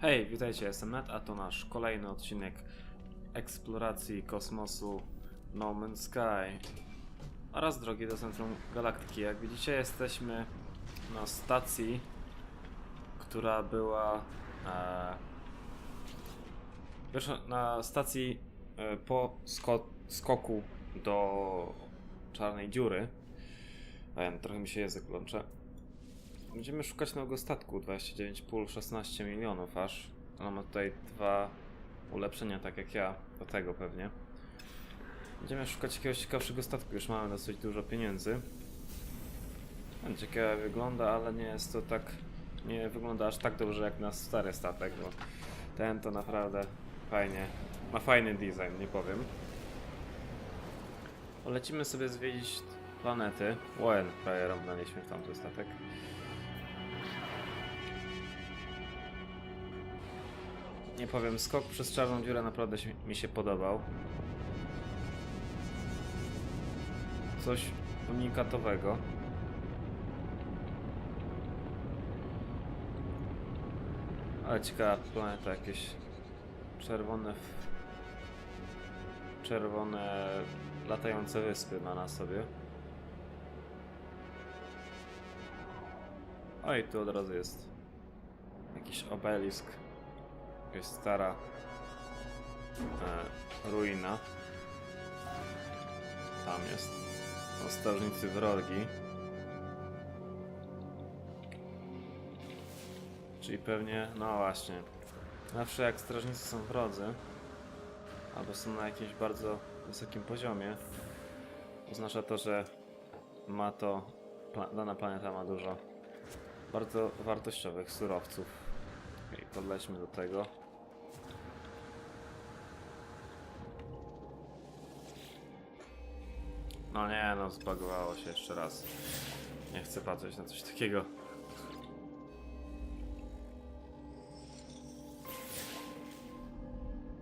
Hej, witajcie, jestem Net, a to nasz kolejny odcinek eksploracji kosmosu No Man's Sky oraz drogi do centrum galaktyki. Jak widzicie, jesteśmy na stacji, która była e, na stacji e, po sko skoku do czarnej dziury. Wiem, trochę mi się język plącze. Będziemy szukać nowego statku 29,5 16 milionów aż. On ma tutaj dwa ulepszenia, tak jak ja, do tego pewnie. Będziemy szukać jakiegoś ciekawszego statku, już mamy dosyć dużo pieniędzy. No, Ciekawe wygląda, ale nie jest to tak. Nie wygląda aż tak dobrze jak nasz stary statek, bo ten to naprawdę fajnie. Ma fajny design, nie powiem. Polecimy sobie zwiedzić planety. Łoen, prawie rąbnęliśmy w tamten statek. Nie powiem, skok przez czarną dziurę naprawdę mi się podobał. Coś unikatowego. Ale ciekawa planeta, jakieś czerwone... Czerwone latające wyspy ma na sobie. Oj, tu od razu jest jakiś obelisk. Jakaś stara e, ruina. Tam jest. Ostrożnicy wrogi. Czyli pewnie, no właśnie. Zawsze jak strażnicy są wrodzy, albo są na jakimś bardzo wysokim poziomie, oznacza to, że ma to, dana planeta ma dużo bardzo wartościowych surowców. Okej, podlećmy do tego. No nie, no zbagowało się jeszcze raz. Nie chcę patrzeć na coś takiego.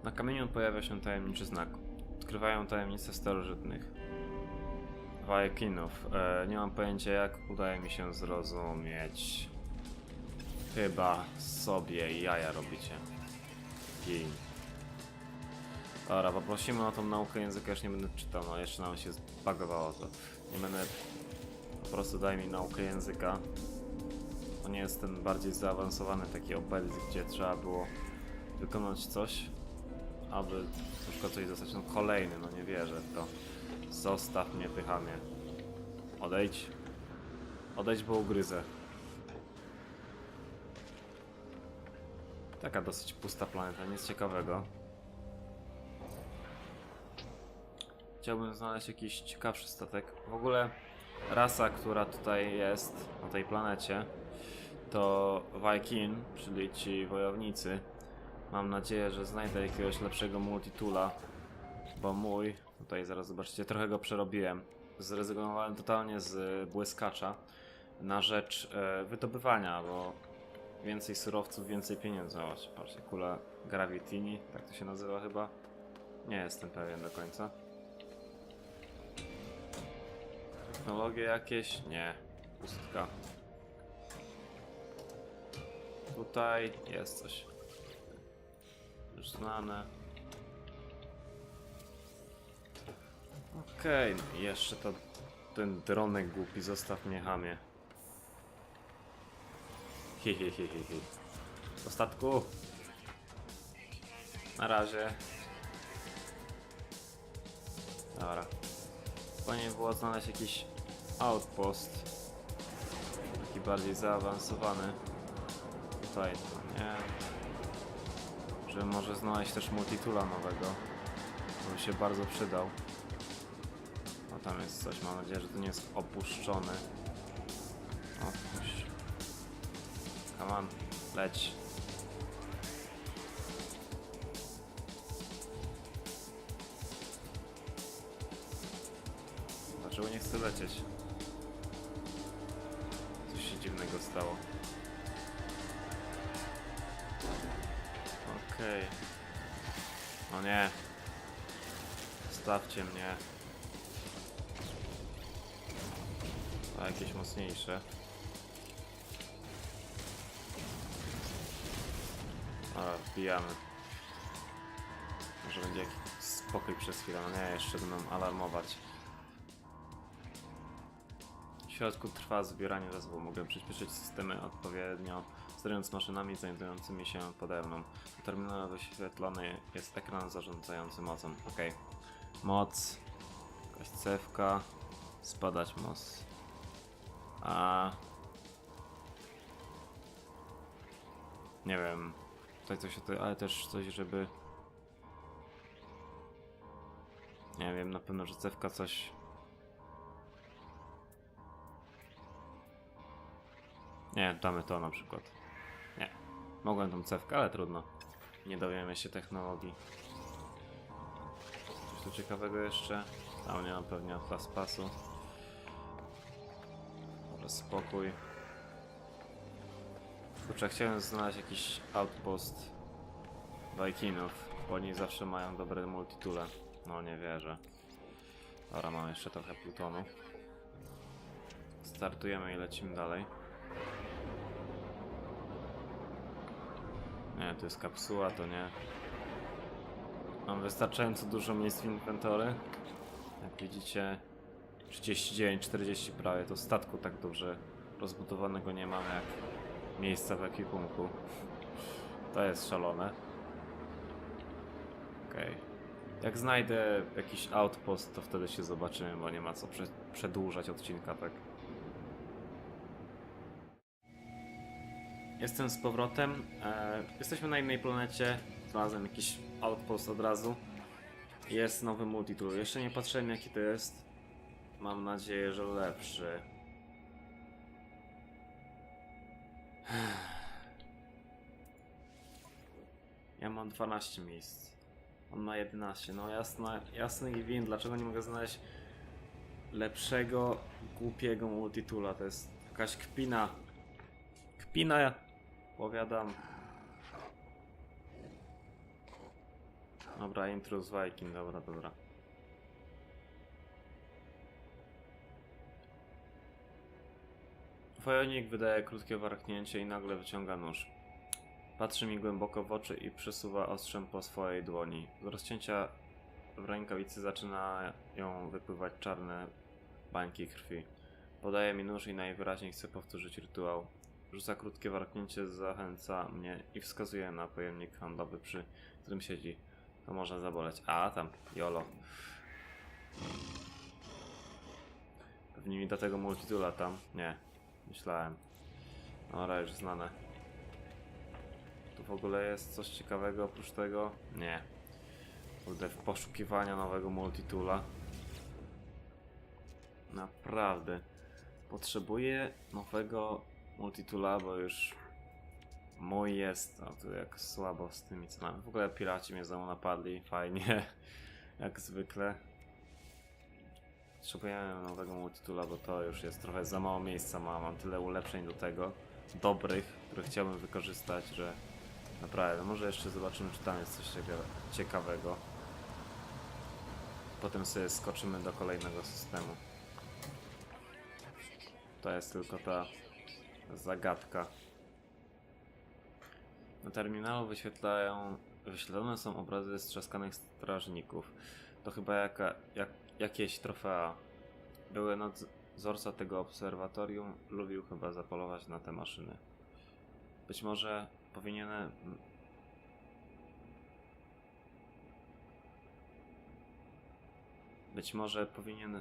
Na kamieniu pojawia się tajemniczy znak. Odkrywają tajemnice starożytnych. Vikinów. E, nie mam pojęcia jak udaje mi się zrozumieć. Chyba sobie jaja robicie. Gin. Dobra, poprosimy o tą naukę języka, już nie będę czytał, no jeszcze nam się zbagowało to. Nie będę... Po prostu daj mi naukę języka. To nie jest ten bardziej zaawansowany taki obelisk, gdzie trzeba było wykonać coś, aby na przykład coś dostać. No kolejny, no nie wierzę w to. Zostaw mnie, pychamie. Odejdź. Odejdź, bo ugryzę. Taka dosyć pusta planeta, nic ciekawego. Chciałbym znaleźć jakiś ciekawszy statek. W ogóle rasa, która tutaj jest na tej planecie, to Viking, czyli ci wojownicy. Mam nadzieję, że znajdę jakiegoś lepszego multitula, bo mój, tutaj zaraz zobaczycie, trochę go przerobiłem. Zrezygnowałem totalnie z błyskacza na rzecz e, wydobywania, bo więcej surowców, więcej pieniędzy. O, kula Gravitini, tak to się nazywa chyba. Nie jestem pewien do końca. Technologie jakieś? Nie. Pustka. Tutaj jest coś. Już znane. Okej, i jeszcze to ten dronek głupi, zostaw mnie hamie. Hi, hi, hi, hi, hi. Do statku. Na razie. Dobra. Fajnie było znaleźć jakiś outpost. Taki bardziej zaawansowany. Tutaj nie. Żeby może znaleźć też multitula nowego. By się bardzo przydał. No tam jest coś, mam nadzieję, że to nie jest opuszczony. Opuść. Come on, leć. Dlaczego nie chce lecieć? Coś się dziwnego stało. Okej. O nie. Stawcie mnie. A jakieś mocniejsze. Dobra, wbijamy. Może będzie jakiś spokój przez chwilę. No nie, jeszcze będą alarmować. W środku trwa zbieranie zasobów. Mogę przyspieszyć systemy odpowiednio, sterując maszynami znajdującymi się pode mną. Terminale wyświetlony jest ekran zarządzający mocą. Ok. Moc. Jakaś cewka. Spadać moc. A. Nie wiem. Tutaj coś ale też coś, żeby. Nie wiem, na pewno, że cewka coś. Nie, damy to na przykład. Nie. Mogłem tą cewkę, ale trudno. Nie dowiemy się technologii. Coś tu ciekawego jeszcze? Tam nie mam pewnie atlas pasu. Może spokój. Kurczę, chciałem znaleźć jakiś outpost Vikingów, bo oni zawsze mają dobre multitule. No nie wierzę. Dobra, mam jeszcze trochę plutonu. Startujemy i lecimy dalej. Nie, to jest kapsuła, to nie. Mam wystarczająco dużo miejsc w inwentory. Jak widzicie, 39-40 prawie, to statku tak dobrze rozbudowanego nie mam jak miejsca w ekwipunku. To jest szalone. Okej. Jak znajdę jakiś outpost, to wtedy się zobaczymy, bo nie ma co prze przedłużać odcinka, tak. Jestem z powrotem. E, jesteśmy na innej planecie. Znalazłem jakiś outpost od razu. Jest nowy multitool. Jeszcze nie patrzyłem jaki to jest. Mam nadzieję, że lepszy. Ja mam 12 miejsc. On ma 11. No jasne, jasny gwint. Dlaczego nie mogę znaleźć lepszego, głupiego multitula? To jest jakaś kpina. Kpina, powiadam. Dobra, intruz Viking, dobra, dobra. Wojonik wydaje krótkie warknięcie i nagle wyciąga nóż. Patrzy mi głęboko w oczy i przesuwa ostrzem po swojej dłoni. Z rozcięcia w rękawicy zaczynają wypływać czarne bańki krwi. Podaje mi nóż i najwyraźniej chce powtórzyć rytuał. Rzuca krótkie warknięcie, zachęca mnie i wskazuje na pojemnik handlowy, przy którym siedzi. To może zaboleć. A, tam, jolo. Pewnie mi do tego multitula tam. Nie, myślałem. Dobra, już znane. Tu w ogóle jest coś ciekawego oprócz tego? Nie. Kurde, w poszukiwania nowego multitula. Naprawdę. Potrzebuję nowego multitula, bo już mój jest. O, tu jak słabo z tymi cenami. W ogóle piraci mnie znowu napadli. Fajnie. Jak zwykle. Potrzebujemy nowego multitula, bo to już jest trochę za mało miejsca. Mam, mam tyle ulepszeń do tego. Dobrych, które chciałbym wykorzystać, że Naprawdę, no może jeszcze zobaczymy, czy tam jest coś cieka- ciekawego. Potem sobie skoczymy do kolejnego systemu. To jest tylko ta zagadka. Na terminalu wyświetlają, wyświetlone są obrazy strzaskanych strażników. To chyba jaka, jak, jakieś trofea. Były nadzorca tego obserwatorium lubił chyba zapolować na te maszyny. Być może powinienem. Być może powinien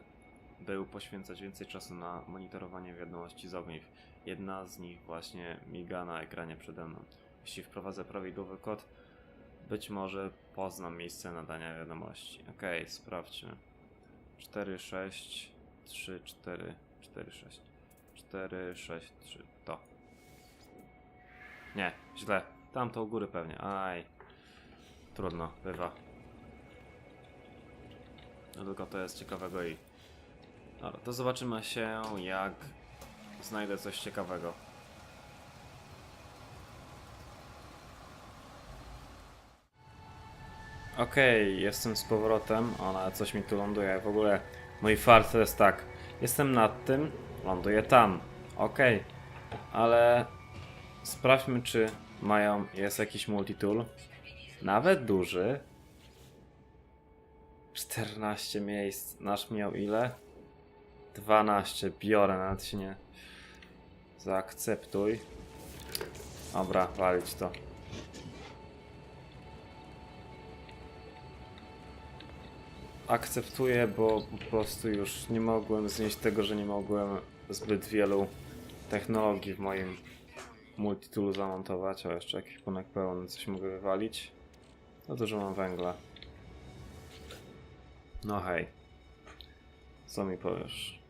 był poświęcać więcej czasu na monitorowanie wiadomości z ogniw. Jedna z nich właśnie miga na ekranie przede mną. Jeśli wprowadzę prawidłowy kod, być może poznam miejsce nadania wiadomości. Okej, sprawdźmy. 4, 6, 3, 4, 4, 6. 4, 6, 3. To. Nie, źle. Tam to u góry pewnie. Aj. Trudno, bywa. No tylko to jest ciekawego i... Dobra, to zobaczymy się jak znajdę coś ciekawego. Okej, jestem z powrotem. Ona coś mi tu ląduje. W ogóle mój fart jest tak. Jestem nad tym, ląduję tam. Okej, ale sprawdźmy, czy mają, jest jakiś multitool. Nawet duży. 14 miejsc. Nasz miał ile? 12. Biorę, nawet się nie zaakceptuj. Dobra, walić to. Akceptuję, bo po prostu już nie mogłem znieść tego, że nie mogłem zbyt wielu technologii w moim multitoolu zamontować. O, jeszcze jakiś ponek pełny, coś mogę wywalić. No dużo mam węgla. No hej. Co mi powiesz?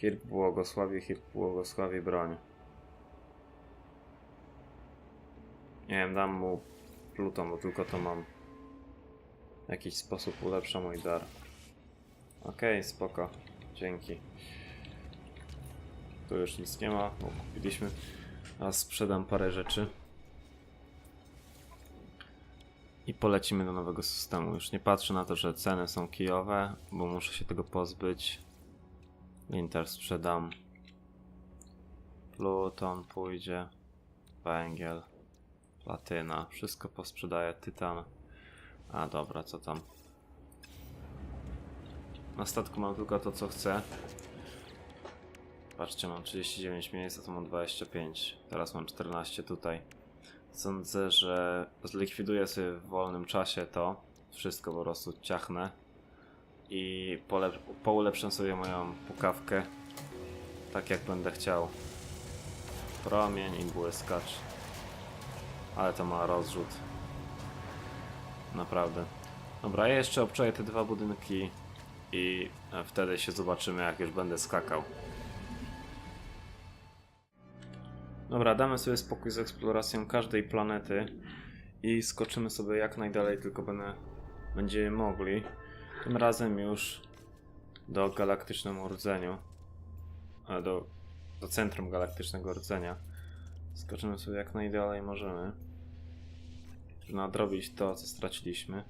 Hirk błogosławi, Hirk błogosławi broń. Nie wiem, dam mu Pluton, bo tylko to mam. W jakiś sposób ulepsza mój dar. Okej, spoko. Dzięki. Tu już nic nie ma, bo kupiliśmy. A sprzedam parę rzeczy. I polecimy do nowego systemu. Już nie patrzę na to, że ceny są kijowe, bo muszę się tego pozbyć. Linter sprzedam. Pluton pójdzie. Węgiel. Platyna. Wszystko posprzedaję. Tytan. A dobra, co tam? Na statku mam tylko to, co chcę. Patrzcie, mam 39 miejsc, a to mam 25. Teraz mam 14 tutaj. Sądzę, że zlikwiduję sobie w wolnym czasie to. Wszystko po prostu ciachnę. I polep- poulepszę sobie moją pukawkę. Tak jak będę chciał. Promień i błyskacz. Ale to ma rozrzut. Naprawdę. Dobra, ja jeszcze obczaję te dwa budynki i e, wtedy się zobaczymy, jak już będę skakał. Dobra, damy sobie spokój z eksploracją każdej planety i skoczymy sobie jak najdalej tylko będę, będziemy mogli. Tym razem już do galaktycznemu rdzeniu. A do, do centrum galaktycznego rdzenia. Skoczymy sobie jak najdalej możemy. Żeby nadrobić to, co straciliśmy.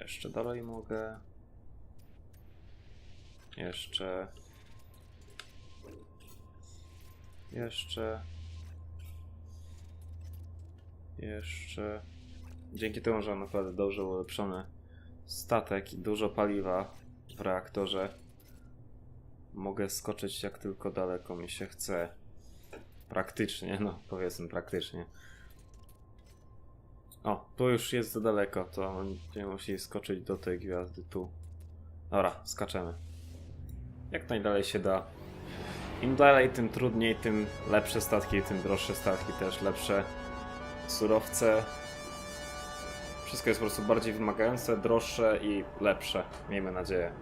Jeszcze dalej mogę. Jeszcze. Jeszcze. Jeszcze. Dzięki temu, że mam naprawdę dobrze ulepszony statek i dużo paliwa w reaktorze, mogę skoczyć jak tylko daleko mi się chce. Praktycznie, no powiedzmy praktycznie. O, tu już jest za daleko, to będziemy musieli skoczyć do tej gwiazdy tu. Dobra, skaczemy. Jak najdalej się da. Im dalej, tym trudniej, tym lepsze statki, tym droższe statki też, lepsze surowce. Wszystko jest po prostu bardziej wymagające, droższe i lepsze, miejmy nadzieję.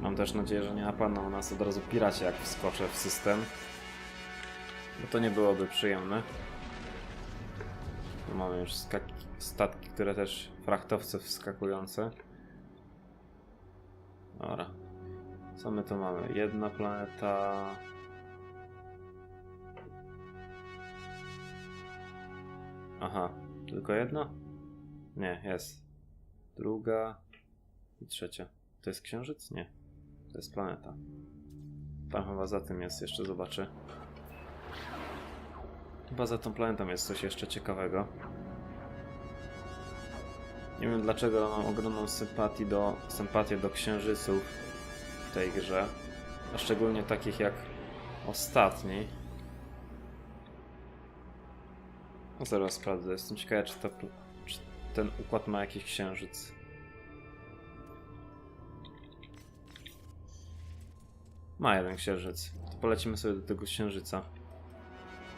Mam też nadzieję, że nie napadną nas od razu piraci, jak wskoczę w system. Bo to nie byłoby przyjemne. Tu mamy już statki, które też frachtowce wskakujące. Dobra. Co my tu mamy? Jedna planeta. Aha, tylko jedna? Nie, jest. Druga i trzecia. To jest księżyc? Nie. To jest planeta. Tam chyba za tym jest, jeszcze zobaczę. Chyba za tą planetą jest coś jeszcze ciekawego. Nie wiem dlaczego mam ogromną sympatię do, sympatię do księżyców w tej grze. A szczególnie takich jak ostatni. No zaraz sprawdzę. Jestem ciekawy, czy, czy ten układ ma jakiś księżyc. Ma jeden księżyc. To polecimy sobie do tego księżyca.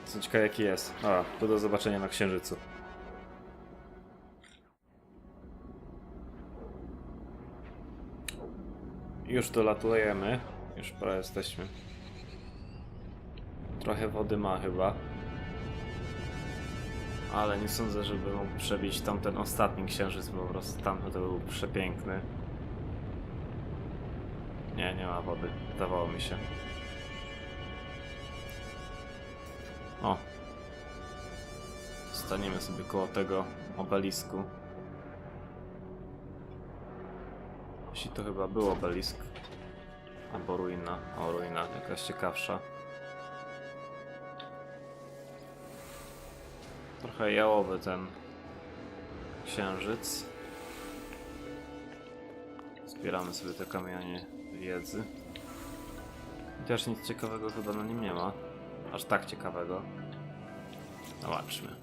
Jestem ciekawy jaki jest. A, to do zobaczenia na księżycu. Już dolatujemy. Już prawie jesteśmy. Trochę wody ma chyba. Ale nie sądzę, żeby mógł przebić tamten ostatni księżyc, bo po prostu tamten to był przepiękny. Nie, nie ma wody. Zdawało mi się. O. Staniemy sobie koło tego obelisku. Jeśli to chyba był obelisk. Albo ruina. O, ruina, jakaś ciekawsza. Trochę jałowy ten księżyc. Zbieramy sobie te kamienie wiedzy. Chociaż nic ciekawego chyba na nim nie ma. Aż tak ciekawego. Zobaczmy.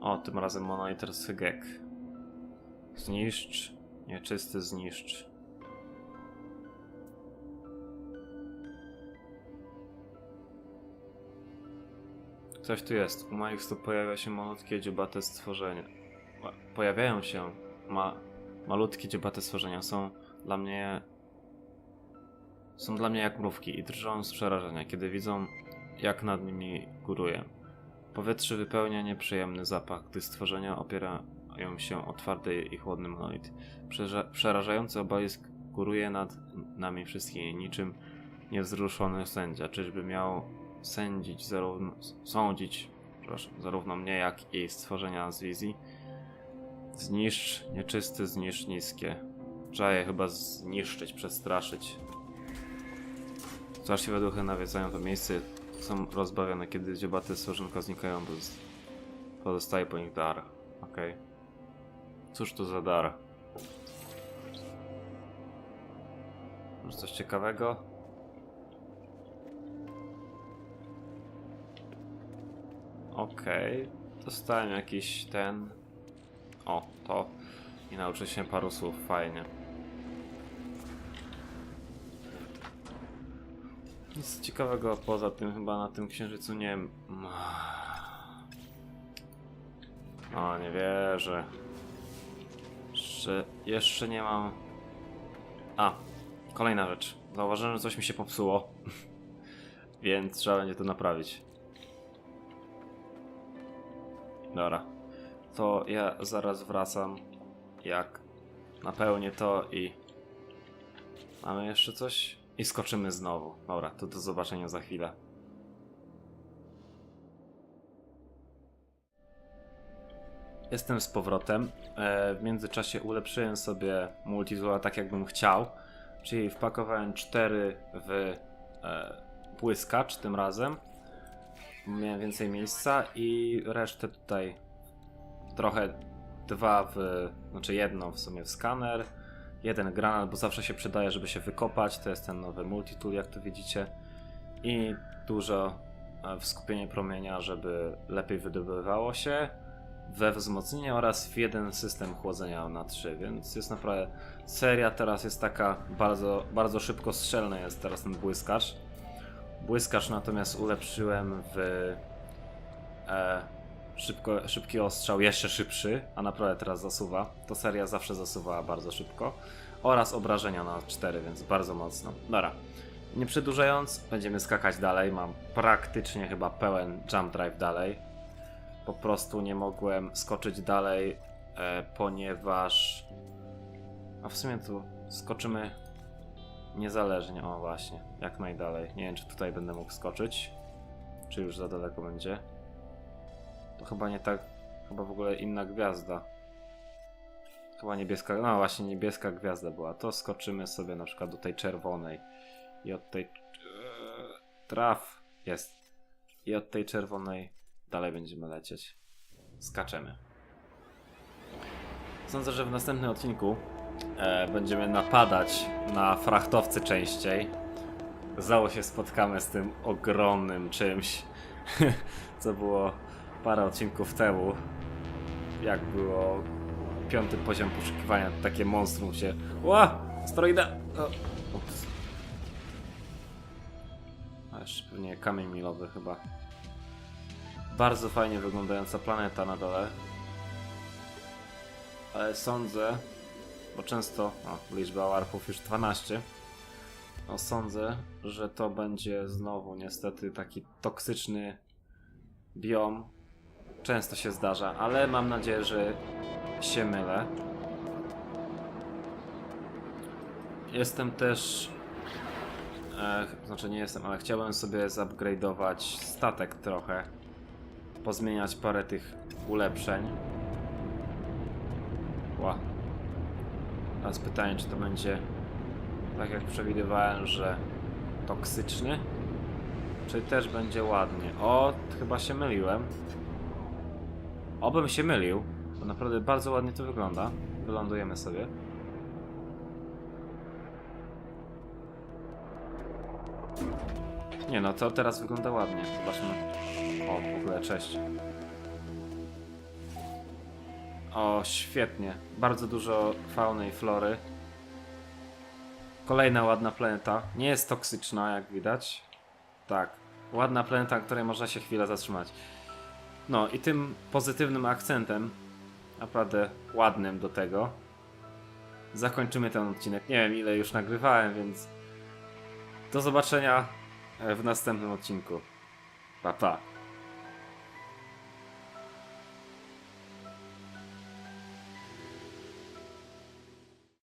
O, tym razem Monoliter Sygek. Zniszcz. Nieczysty zniszcz. Coś tu jest. U moich stóp pojawia się malutkie dziobate stworzenie. Pojawiają się ma malutkie dziobate stworzenia. Są dla mnie są dla mnie jak mrówki i drżą z przerażenia, kiedy widzą, jak nad nimi góruję. Powietrze wypełnia nieprzyjemny zapach, gdy stworzenia opierają się o twardy i chłodny monolit. Przeraża- przerażający obalisk góruje nad nami wszystkimi, niczym niewzruszony sędzia. Czyżby miał sędzić zarówno, sądzić przepraszam, zarówno mnie, jak i stworzenia z wizji? Zniszcz nieczysty, zniszcz niskie. Trzeba je chyba zniszczyć, przestraszyć. Straszliwe duchy nawiedzają to miejsce, są rozbawione, kiedy dziobate stworzonka znikają, bo pozostaje po nich dar. Okej. Cóż to za dar? Może coś ciekawego? Okej. Dostałem jakiś ten... O, to. I nauczę się paru słów, fajnie. Nic ciekawego poza tym chyba na tym księżycu nie ma. O, nie wierzę. Że jeszcze nie mam. A, kolejna rzecz. Zauważyłem, że coś mi się popsuło. Więc trzeba będzie to naprawić. Dobra. To ja zaraz wracam. Jak napełnię to i. Mamy jeszcze coś? I skoczymy znowu. Dobra, to do zobaczenia za chwilę. Jestem z powrotem. E, w międzyczasie ulepszyłem sobie multitool tak jakbym chciał. Czyli wpakowałem 4 w e, błyskacz tym razem. Miałem więcej miejsca i resztę tutaj trochę dwa w, znaczy jedno w sumie w skaner, jeden granat, bo zawsze się przydaje, żeby się wykopać, to jest ten nowy multitool, jak tu widzicie. I dużo e, w skupienie promienia, żeby lepiej wydobywało się we wzmocnienie oraz w jeden system chłodzenia na 3, więc jest naprawdę seria teraz jest taka bardzo, bardzo szybko strzelna jest teraz ten błyskacz. Błyskacz natomiast ulepszyłem w e, szybko, szybki ostrzał, jeszcze szybszy, a naprawdę teraz zasuwa. To seria zawsze zasuwała bardzo szybko. Oraz obrażenia na 4, więc bardzo mocno. Dobra. Nie przedłużając, będziemy skakać dalej. Mam praktycznie chyba pełen jump drive dalej. Po prostu nie mogłem skoczyć dalej, e, ponieważ. A w sumie tu skoczymy niezależnie. O, właśnie, jak najdalej. Nie wiem, czy tutaj będę mógł skoczyć. Czy już za daleko będzie. To chyba nie tak. Chyba w ogóle inna gwiazda. Chyba niebieska. No właśnie, niebieska gwiazda była. To skoczymy sobie na przykład do tej czerwonej. I od tej. Eee, Traf. Jest. I od tej czerwonej dalej będziemy lecieć. Skaczemy. Sądzę, że w następnym odcinku e, będziemy napadać na frachtowce częściej. Znowu się spotkamy z tym ogromnym czymś, co było parę odcinków temu. Jak było piąty poziom poszukiwania, takie monstrum się. Ła! Asteroida! O, ups. A jeszcze pewnie kamień milowy chyba. Bardzo fajnie wyglądająca planeta na dole. Ale sądzę, bo często, o, liczba warpów już 12. No sądzę, że to będzie znowu niestety taki toksyczny biom. Często się zdarza, ale mam nadzieję, że się mylę. Jestem też. E, znaczy nie jestem, ale chciałem sobie zupgrade'ować statek trochę. Pozmieniać parę tych ulepszeń. Teraz pytanie, czy to będzie tak jak przewidywałem, że toksyczny? Czy też będzie ładnie? O, chyba się myliłem. Obym się mylił, bo naprawdę bardzo ładnie to wygląda. Wylądujemy sobie. Nie no, to teraz wygląda ładnie. Zobaczmy. O, w ogóle cześć. O, świetnie. Bardzo dużo fauny i flory. Kolejna ładna planeta. Nie jest toksyczna, jak widać. Tak. Ładna planeta, na której można się chwilę zatrzymać. No i tym pozytywnym akcentem, naprawdę ładnym do tego, zakończymy ten odcinek. Nie wiem ile już nagrywałem, więc do zobaczenia w następnym odcinku. Pa pa.